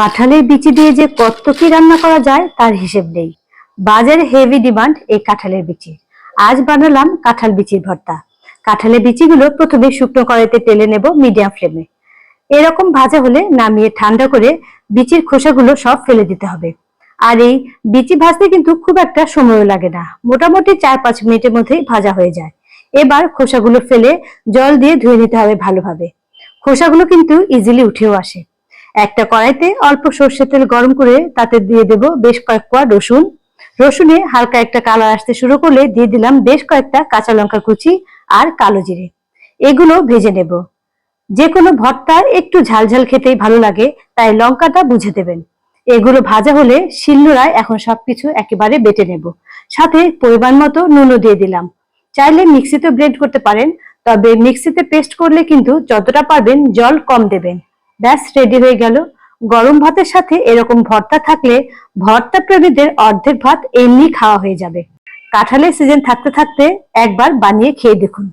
কাঁঠালের বিচি দিয়ে যে কত কি রান্না করা যায়, তার হিসেব নেই। বাজারে হেভি ডিমান্ড এই কাঁঠালের বিচি। আজ বানালাম কাঁঠাল বিচির ভর্তা। কাঁঠালের বিচিগুলো প্রথমে শুকনো কড়াইতে তেলে নেব মিডিয়াম ফ্লেমে এরকম ভাজা হলে নামিয়ে ঠান্ডা করে বিচির খোসাগুলো সব ফেলে দিতে হবে। আর এই বিচি ভাজতে কিন্তু খুব একটা সময়ও লাগে না। মোটামুটি চার পাঁচ মিনিটের মধ্যেই ভাজা হয়ে যায়। এবার খোসাগুলো ফেলে জল দিয়ে ধুয়ে নিতে হবে ভালোভাবে। খোসাগুলো কিন্তু ইজিলি উঠেও আসে। একটা কড়াইতে অল্প সর্ষের তেল গরম করে তাতে দিয়ে দেব বেশ কয়েক কোয়া রসুন। রসুনে হালকা একটা কালার আসতে শুরু করলে দিয়ে দিলাম বেশ কয়েকটা কাঁচা লঙ্কা কুচি আর কালো জিরে। এগুলো ভেজে নেব। যে কোনো ভর্তা একটু ঝালঝাল খেতেই ভালো লাগে, তাই লঙ্কাটা বুঝে দেবেন। এগুলো ভাজা হলে শিলনোড়ায় এখন সবকিছু একেবারে বেটে নেব। সাথে পরিমাণ মতো নুনও দিয়ে দিলাম। চাইলে মিক্সিতে ব্লেন্ড করতে পারেন, তবে মিক্সিতে পেস্ট করলে কিন্তু যতটা পারবেন জল কম দেবেন। ব্যাস রেডি হয়ে গেল। গরম ভাতের সাথে এরকম ভর্তা থাকলে ভর্তা প্রেমীদের অর্ধেক ভাত এমনি খাওয়া হয়ে যাবে। কাঁঠালের সিজন থাকতে থাকতে একবার বানিয়ে খেয়ে দেখুন।